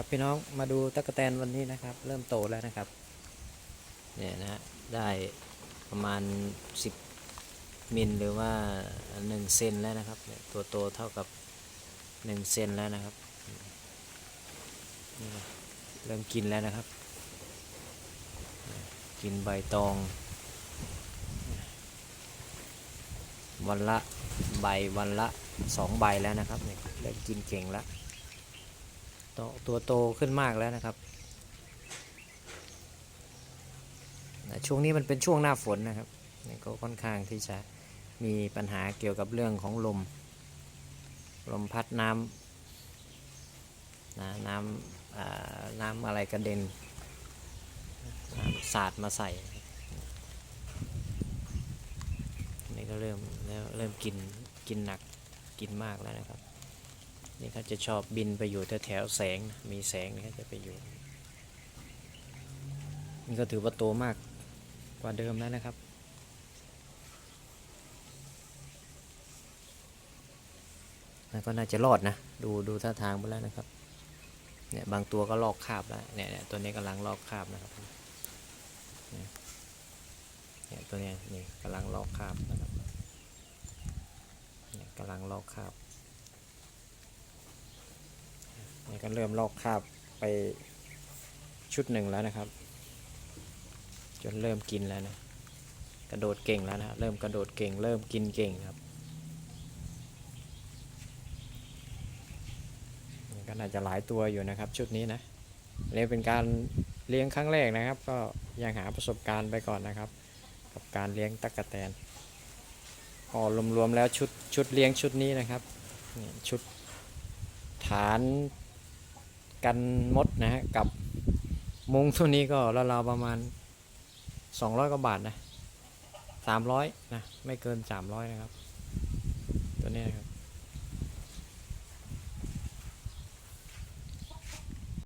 ครับพี่น้องมาดูตะกแตนวันนี้นะครับ เริ่มโตแล้วนะครับเนี่ยนะฮะได้ประมาณ 10 มิลหรือว่า 1 เซนแล้วนะครับตัวโตเท่ากับ 1 เซนแล้วนะครับนี่นะเริ่มกินแล้วนะครับ กินใบตอง วันละใบวันละสองใบแล้วนะครับเนี่ยเริ่มกินเก่งแล้ว ตตัวโตขึ้นมากแล้วนะครับ ช่วงนี้มันเป็นช่วงหน้าฝนนะครับนี่ก็ค่อนข้างที่จะมีปัญหาเกี่ยวกับเรื่องของลม ลมพัดน้ำนะน้ำน้ำอะไรกระเด็นน้ำสาดมาใส่นี่ก็เริ่มเริ่มเริ่มกินกินหนักกินมากแล้วนะครับ นี่เขาจะชอบบินไปอยู่แถวแสงนะมีแสงนี่เขาจะไปอยู่ นี่ก็ถือว่าโตมากกว่าเดิมแล้วนะครับแล้วก็น่าจะรอดนะ ดูดูท่าทางไปแล้วนะครับ เนี่ยบางตัวก็ลอกคราบแล้ว เนี่ยเนี่ยตัวนี้กำลังลอกคราบนะครับ เนี่ยตัวนี้นี่กำลังลอกคราบนะครับเนี่ยกำลังลอกคราบเนี่ก็เริ่มลอกคราบไปชุดหนึ่งแล้วนะครับ จนเริ่มกินแล้วนะกระโดดเก่งแล้วนะเริ่มกระโดดเก่ง เริ่มกินเก่งครับก็น่าจะหลายตัวอยู่นะครับ ชุดนี้นะอันนี้เป็นการเลี้ยงครั้งแรกนะครับ ก็ยังหาประสบการณ์ไปก่อนนะครับ กับการเลี้ยงตั๊กแตนพอรวมๆแล้วชุดชุดเลี้ยงชุดนี้นะครับชุดฐาน กันมดนะฮะกับมุงตัวนี้ก็ราวๆประมาณ 200กว่าบาทนะ300นะไม่เกิน 300 นะครับ ตัวนี้นะครับ